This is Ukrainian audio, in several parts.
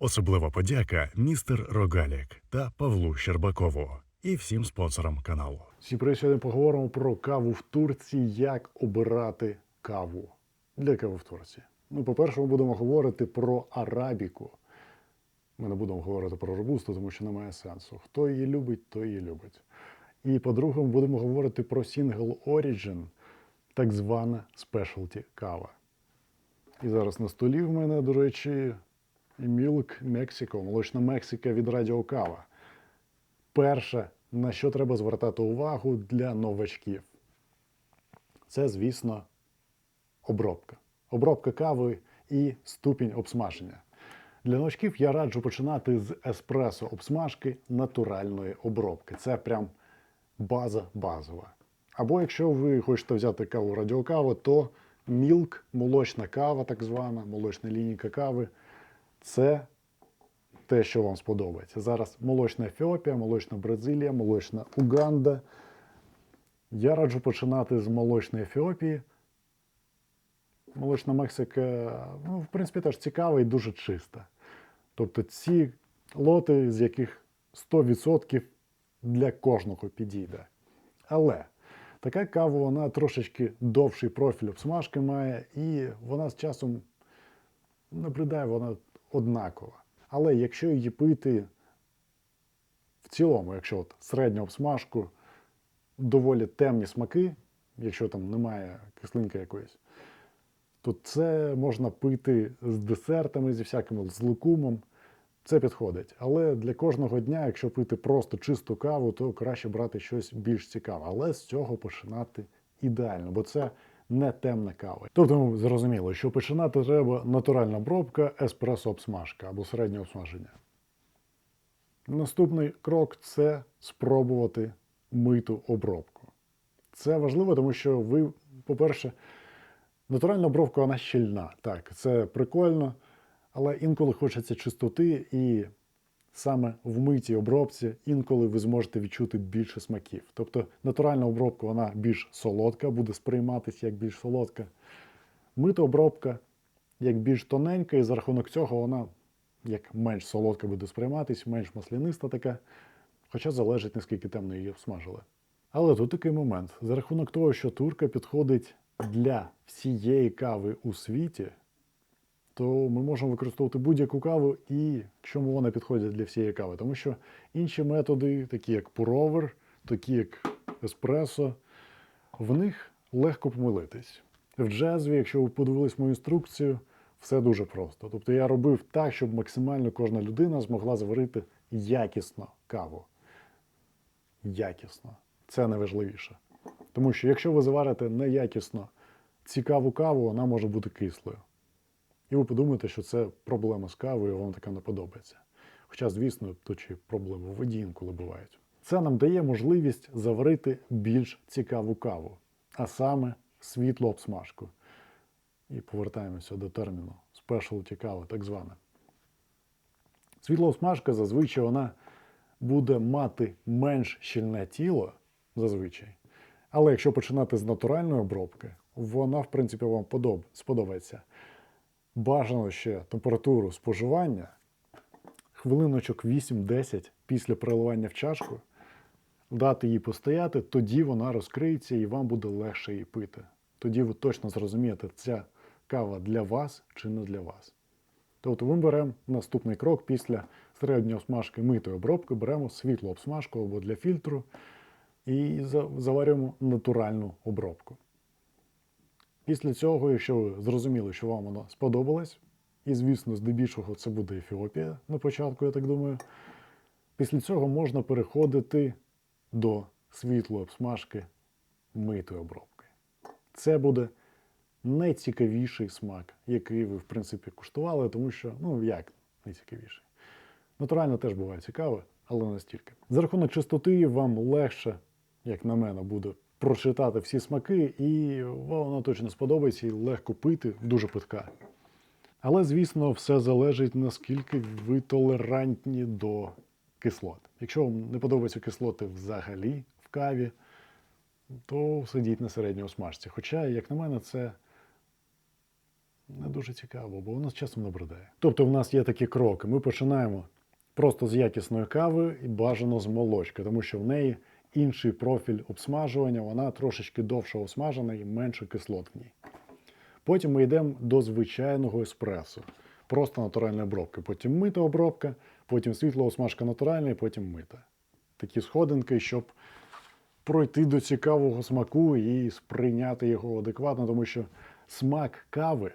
Особлива подяка містер Рогалік та Павлу Щербакову і всім спонсорам каналу. Всі привіт, сьогодні поговоримо про каву в Турції, як обирати каву для кави в Турції. Ну, по-перше, ми будемо говорити про арабіку. Ми не будемо говорити про робусту, тому що немає сенсу. Хто її любить, той її любить. І по-друге, ми будемо говорити про Single Origin, так звана спешалті кава. І зараз на столі в мене, до речі, Milk Mexico, молочна Мексика від Радіо Кава. Перше, на що треба звертати увагу для новачків, це, звісно, обробка. Обробка кави і ступінь обсмаження. Для новачків я раджу починати з еспресо обсмажки натуральної обробки. Це прям база базова. Або якщо ви хочете взяти каву радіокаву, то мілк, молочна кава, так звана, молочна лінійка кави це те, що вам сподобається. Зараз молочна Ефіопія, молочна Бразилія, молочна Уганда. Я раджу починати з молочної Ефіопії. Молочна Мексика, ну, в принципі, теж цікава і дуже чиста. Тобто ці лоти, з яких 100% для кожного підійде. Але така кава, вона трошечки довший профіль обсмажки має, і вона з часом набридає, вона однакова. Але якщо її пити в цілому, якщо от середню обсмажку, доволі темні смаки, якщо там немає кислинки якоїсь, то це можна пити з десертами, зі всяким з лукумом. Це підходить. Але для кожного дня, якщо пити просто чисту каву, то краще брати щось більш цікаве. Але з цього починати ідеально, бо це не темна кава. Тобто ми зрозуміло, що починати треба натуральна обробка, еспресо обсмажка або середнє обсмаження. Наступний крок це спробувати миту обробку. Це важливо, тому що ви, по-перше, натуральна обробка вона щільна. Так, це прикольно, але інколи хочеться чистоти, і саме в митій обробці інколи ви зможете відчути більше смаків. Тобто натуральна обробка вона більш солодка, буде сприйматися як більш солодка. Мита обробка як більш тоненька, і за рахунок цього вона як менш солодка буде сприйматись, менш масляниста така, хоча залежить, наскільки темно її обсмажили. Але тут такий момент: за рахунок того, що турка підходить для всієї кави у світі, то ми можемо використовувати будь-яку каву і чому вона підходить для всієї кави. Тому що інші методи, такі як пуровер, такі як еспресо, в них легко помилитись. В джезві, якщо ви подивились мою інструкцію, все дуже просто. Тобто я робив так, щоб максимально кожна людина змогла заварити якісно каву. Якісно. Це найважливіше. Тому що якщо ви заварите неякісно цікаву каву, вона може бути кислою. І ви подумаєте, що це проблема з кавою, вам така не подобається. Хоча, звісно, ще й проблеми в воді інколи бувають. Це нам дає можливість заварити більш цікаву каву, а саме світлу обсмажку. І повертаємося до терміну specialty кава, так звана. Світла обсмажка зазвичай вона буде мати менш щільне тіло, зазвичай. Але якщо починати з натуральної обробки, вона, в принципі, вам сподобається. Бажано ще температуру споживання хвилиночок 8-10 після переливання в чашку, дати їй постояти, тоді вона розкриється і вам буде легше її пити. Тоді ви точно зрозумієте, ця кава для вас чи не для вас. Тобто ми беремо наступний крок після середньої обсмажки митої обробки, беремо світлу обсмажку або для фільтру і заварюємо натуральну обробку. Після цього, якщо ви зрозуміли, що вам воно сподобалось, і, звісно, здебільшого це буде Ефіопія на початку, я так думаю. Після цього можна переходити до світлої обсмажки митої обробки. Це буде найцікавіший смак, який ви, в принципі, куштували, тому що, ну як найцікавіший. Натурально теж буває цікаве, але настільки. За рахунок чистоти вам легше, як на мене, буде прочитати всі смаки, і воно точно сподобається і легко пити, дуже питка. Але, звісно, все залежить, наскільки ви толерантні до кислот. Якщо вам не подобаються кислоти взагалі в каві, то сидіть на середньому смажці. Хоча, як на мене, це не дуже цікаво, бо воно з часом набридає. Тобто, в нас є такі кроки. Ми починаємо просто з якісної кави і бажано з молочки, тому що в неї інший профіль обсмажування, вона трошечки довше осмажена і менше кислот в ній. Потім ми йдемо до звичайного еспресо, просто натуральної обробки. Потім мита обробка, потім світла осмажка натуральна, і потім мита. Такі сходинки, щоб пройти до цікавого смаку і сприйняти його адекватно, тому що смак кави,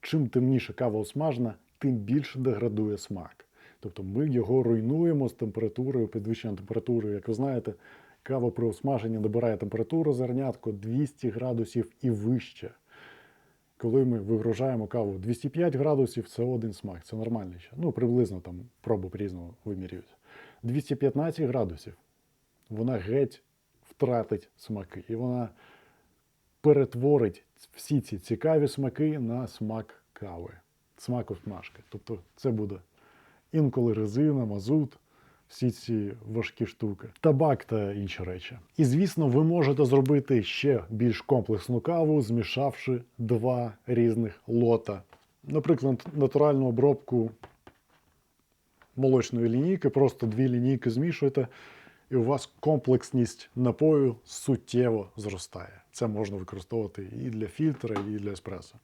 чим темніше кава осмажена, тим більше деградує смак. Тобто ми його руйнуємо з температурою, підвищенням температури. Як ви знаєте, кава при осмаженні набирає температуру зернятко 200 градусів і вище. Коли ми вигружаємо каву 205 градусів, це один смак, це нормальний ще. Ну, приблизно там проби по-різному вимірюють. 215 градусів вона геть втратить смаки. І вона перетворить всі ці цікаві смаки на смак кави, смак обсмажки. Тобто це буде інколи резина, мазут, всі ці важкі штуки, табак та інші речі. І звісно, ви можете зробити ще більш комплексну каву, змішавши два різних лота. Наприклад, натуральну обробку молочної лінійки, просто дві лінійки змішуєте, і у вас комплексність напою суттєво зростає. Це можна використовувати і для фільтра, і для еспресо.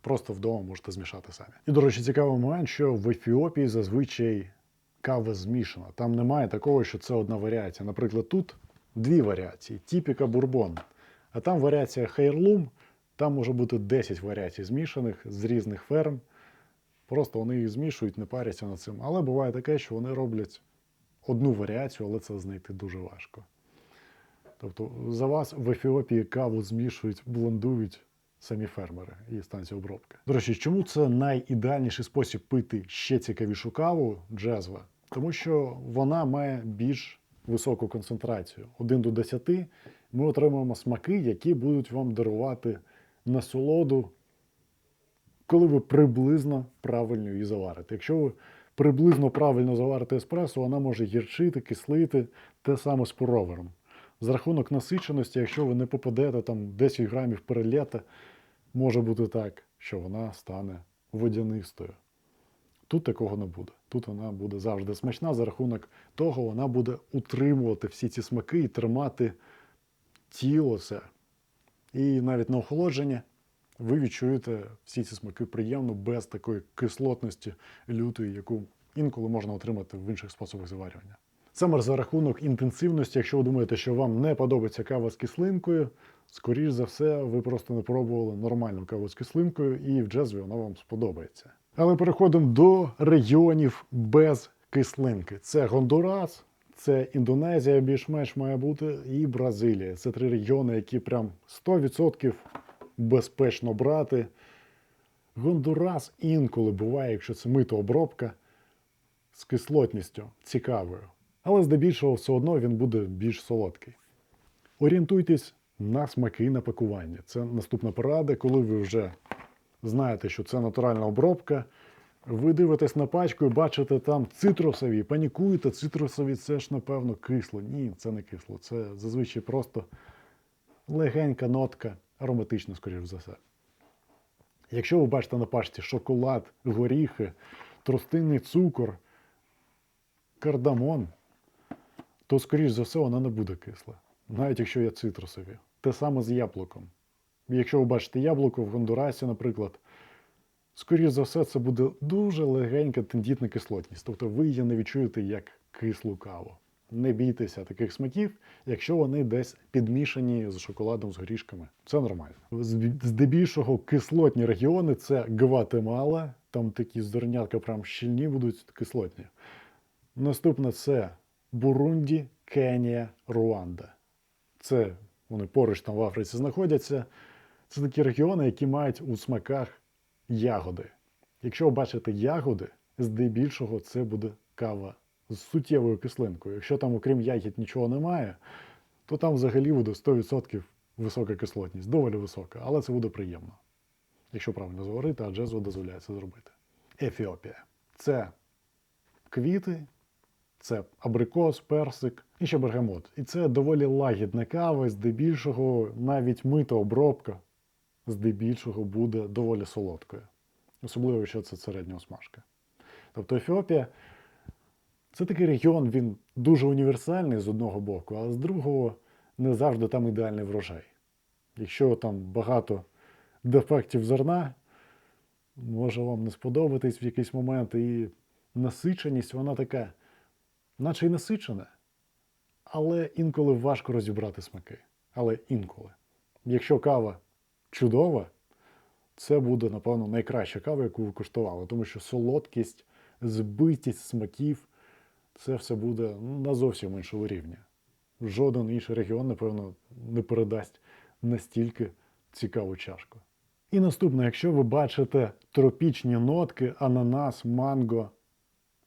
Просто вдома можете змішати самі. І, до речі, цікавий момент, що в Ефіопії зазвичай кава змішана. Там немає такого, що це одна варіація. Наприклад, тут дві варіації: тіпіка бурбон. А там варіація хейрлум, там може бути 10 варіацій змішаних з різних ферм. Просто вони їх змішують, не паряться над цим. Але буває таке, що вони роблять одну варіацію, але це знайти дуже важко. Тобто за вас в Ефіопії каву змішують, блендують самі фермери і станції обробки. До речі, чому це найідеальніший спосіб пити ще цікавішу каву джезва? Тому що вона має більш високу концентрацію. 1 до 10 ми отримуємо смаки, які будуть вам дарувати насолоду, коли ви приблизно правильно її заварите. Якщо ви приблизно правильно заварите еспресо, вона може гірчити, кислити, те саме з пуровером. За рахунок насиченості, якщо ви не попадете там 10 грамів перелета, може бути так, що вона стане водянистою. Тут такого не буде. Тут вона буде завжди смачна, за рахунок того вона буде утримувати всі ці смаки і тримати тіло це. І навіть на охолодження ви відчуєте всі ці смаки приємно, без такої кислотності лютої, яку інколи можна отримати в інших способах заварювання. Саме за рахунок інтенсивності, якщо ви думаєте, що вам не подобається кава з кислинкою, скоріш за все, ви просто не пробували нормальну каву з кислинкою, і в джезві вона вам сподобається. Але переходимо до регіонів без кислинки. Це Гондурас, це Індонезія більш-менш має бути, і Бразилія. Це три регіони, які прям 100% безпечно брати. Гондурас інколи буває, якщо це митообробка з кислотністю цікавою. Але здебільшого все одно він буде більш солодкий. Орієнтуйтесь на смаки на пакування. Це наступна порада, коли ви вже знаєте, що це натуральна обробка. Ви дивитесь на пачку і бачите там цитрусові, панікуєте, цитрусові це ж, напевно, кисло. Ні, це не кисло. Це зазвичай просто легенька нотка, ароматична, скоріш за все. Якщо ви бачите на пачці шоколад, горіхи, тростинний цукор, кардамон, то, скоріш за все, вона не буде кисла. Навіть якщо є цитрусові. Те саме з яблуком. Якщо ви бачите яблуко в Гондурасі, наприклад, скоріш за все, це буде дуже легенька тендітна кислотність. Тобто ви її не відчуєте як кислу каву. Не бійтеся таких смаків, якщо вони десь підмішані з шоколадом, з горішками. Це нормально. Здебільшого кислотні регіони це Гватемала, там такі зернятка прям щільні будуть кислотні. Наступне це Бурунді, Кенія, Руанда. Це вони поруч там в Африці знаходяться. Це такі регіони, які мають у смаках ягоди. Якщо ви бачите ягоди, здебільшого це буде кава з суттєвою кислинкою. Якщо там, окрім ягід, нічого немає, то там взагалі буде 100% висока кислотність, доволі висока, але це буде приємно. Якщо правильно заварити, а джезво дозволяє це зробити. Ефіопія. Це квіти, це абрикос, персик і ще бергамот. І це доволі лагідна кава, здебільшого навіть мита обробка здебільшого буде доволі солодкою, особливо якщо це середнього смажка. Тобто Ефіопія це такий регіон, він дуже універсальний з одного боку, але з другого не завжди там ідеальний врожай. Якщо там багато дефектів зерна, може вам не сподобатись в якийсь момент, і насиченість, вона така, наче й насичена, але інколи важко розібрати смаки. Але інколи. Якщо кава чудова, це буде, напевно, найкраща кава, яку ви куштували, тому що солодкість, збитість смаків це все буде на зовсім іншого рівня. Жоден інший регіон, напевно, не передасть настільки цікаву чашку. І наступне, якщо ви бачите тропічні нотки, ананас, манго,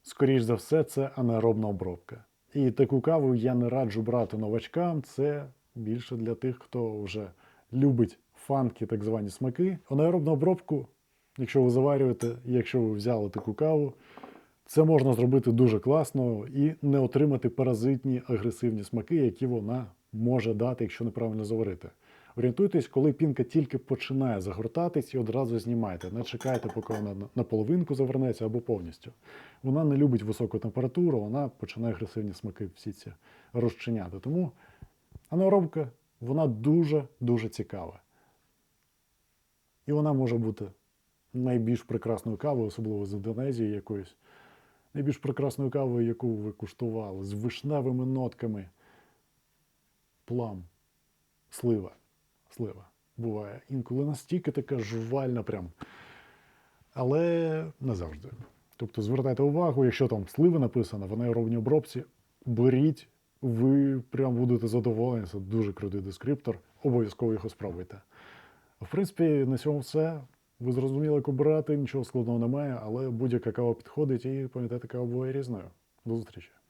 скоріш за все, це анаеробна обробка. І таку каву я не раджу брати новачкам. Це більше для тих, хто вже любить фанки, так звані смаки. Анаеробну обробку, якщо ви заварюєте, якщо ви взяли таку каву, це можна зробити дуже класно і не отримати паразитні агресивні смаки, які вона може дати, якщо неправильно заварити. Орієнтуйтесь, коли пінка тільки починає загортатись і одразу знімайте. Не чекайте, поки вона на- наполовинку завернеться або повністю. Вона не любить високу температуру, вона починає агресивні смаки всі ці розчиняти. Тому анаеробка, вона дуже-дуже цікава. І вона може бути найбільш прекрасною кавою, особливо з Індонезії якоюсь. Найбільш прекрасною кавою, яку ви куштували, з вишневими нотками. Плам, слива. Слива буває. Інколи настільки така жувальна прям. Але не завжди. Тобто звертайте увагу, якщо там сливи написано в анаеробній обробці, беріть, ви прям будете задоволені. Це дуже крутий дескриптор. Обов'язково його спробуйте. В принципі, на цьому все. Ви зрозуміли, як обирати, нічого складного немає, але будь-яка кава підходить і пам'ятайте, кава буває різною. До зустрічі!